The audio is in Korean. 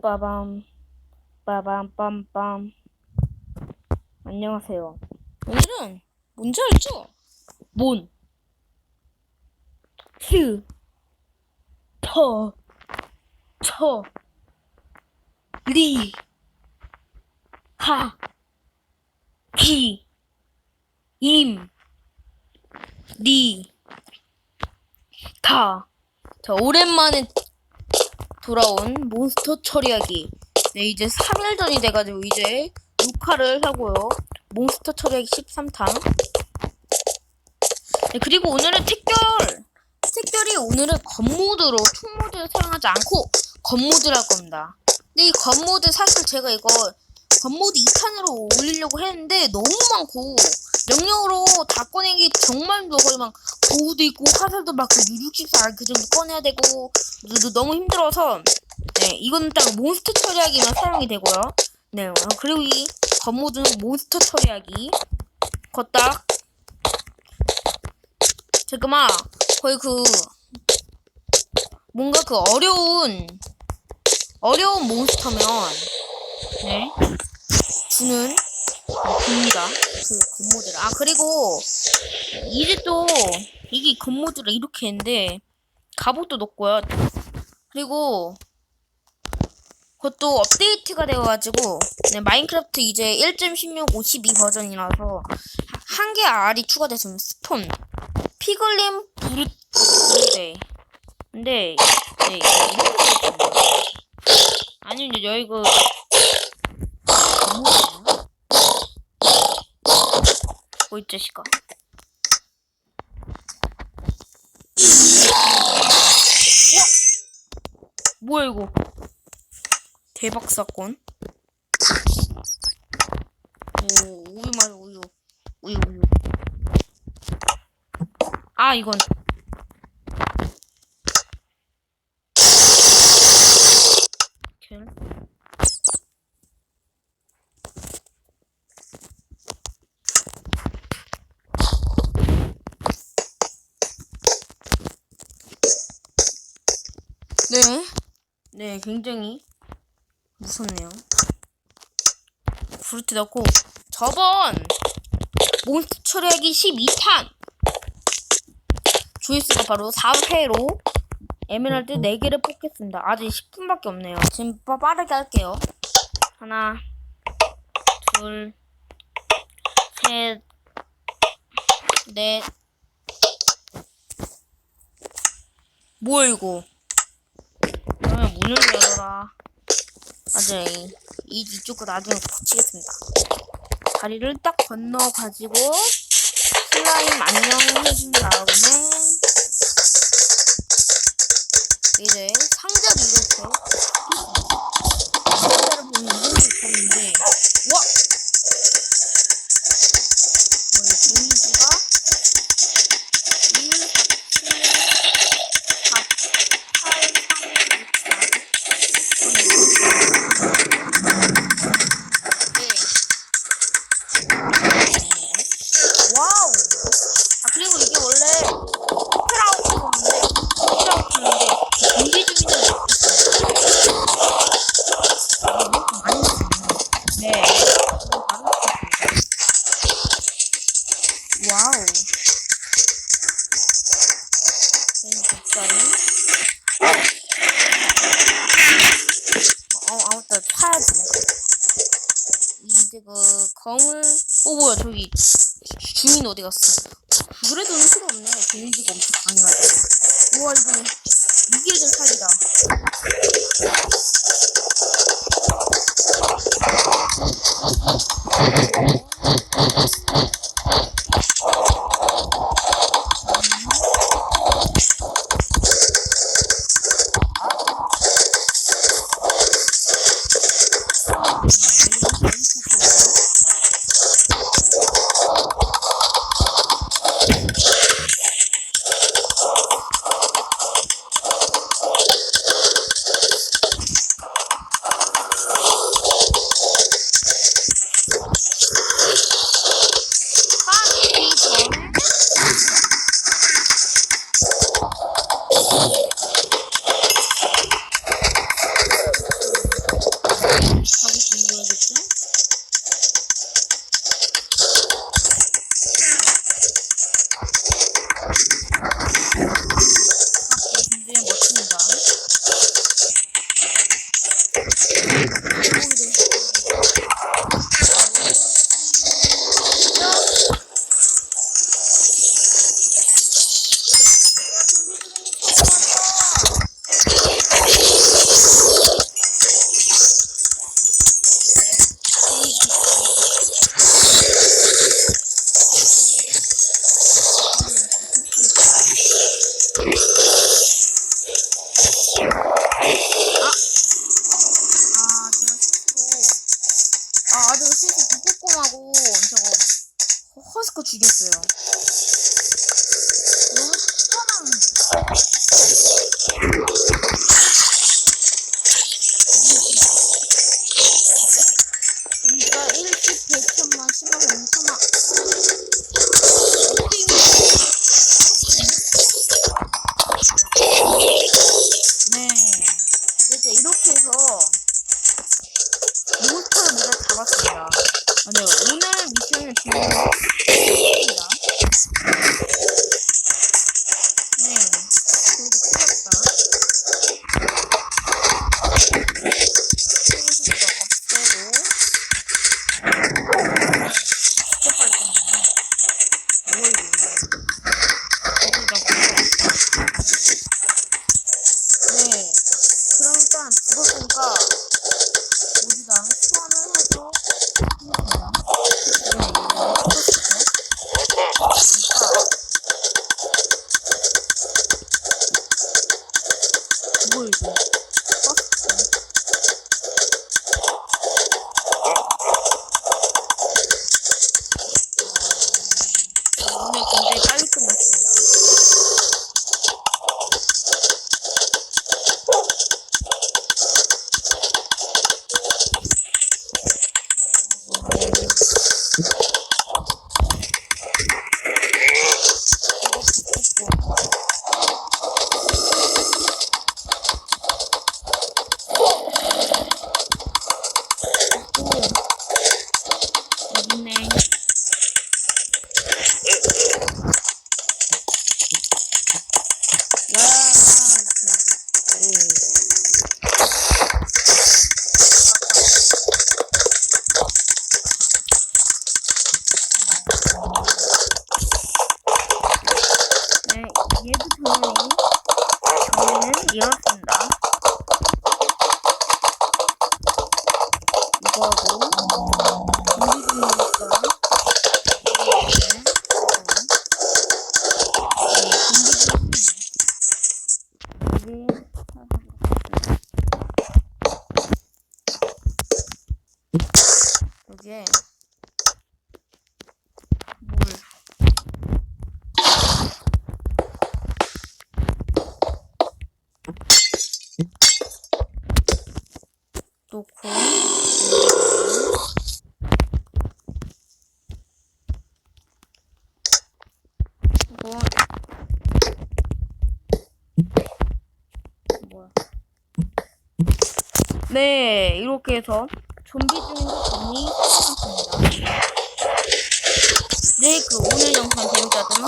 빠밤 빠밤 빰빰. 안녕하세요. 오늘은 뭔지 알죠? 몬 스, 터, 처, 리, 하, 기, 임, 리, 다. 자, 오랜만에 돌아온 몬스터 처리하기. 네, 이제 3일 전이 돼가지고 이제 녹화를 하고요. 몬스터 처리하기 13탄. 네, 그리고 오늘은 특별, 특별히 오늘은 건모드로 총모드를 사용하지 않고 건모드를 할 겁니다. 근데 이 건모드 사실 제가 이거 건모드 2탄으로 올리려고 했는데 너무 많고 명령으로 다 꺼내기 정말 힘들어 거의 막 보호도 있고 화살도 막그 64, 그 정도 꺼내야 되고 너- 너무 힘들어서 네 이거는 딱 몬스터 처리하기만 사용이 되고요. 네 어, 그리고 이 건모드는 몬스터 처리하기. 거딱 잠깐만. 거의 그 뭔가 그 어려운 어려운 몬스터면 네. 주는 봅니다 그 건모드를. 아 그리고 이제 또 이게 건모드를 이렇게 했는데 갑옷도 넣고요. 그리고 그것도 업데이트가 되어가지고 네, 마인크래프트 이제 1.16 52 버전이라서 한 개 알이 추가됐습니다 스폰 피글린 브루데 근데 네 이런 거 아니 근데 여기 그 뭐야? 뭐 이 자식아 뭐야 이거? 대박 사건. 오 우유 맞아 우유. 우유 우유. 아 이건 킬 네. 네, 굉장히 무섭네요. 브루트 넣고 저번 몬스터 처리하기 12탄 조이스가 바로 4회로 에메랄드 4개를 뽑겠습니다. 아직 10분밖에 없네요. 지금 빠- 빠르게 할게요. 하나, 둘, 셋, 넷. 뭐야 이거? 문을 열어라. 맞아요. 이, 이 이쪽 거 나중에 붙이겠습니다. 다리를 딱 건너 가지고 사야지. 이제 그 검을 어 뭐야 저기 주민 어디 갔어? 그래도 의미가 없네. 데미지가 엄청 강해가지고. 우와 이거 이게 좀 사기다. 허- 허스커 죽였어요. 너무 시원한. 우리가 1십, 100천만, 10만, 100천만. 네. 이렇게 해서 몬스터를 내가 잡았습니다. 아, 네, 오 그러니까 뭐 이거? 공기중이니까 네, 여기에 이거 뭐야? 네, 이렇게 해서 좀비 중에서 정리 끝났습니다. 네, 그 오늘 영상 재밌다면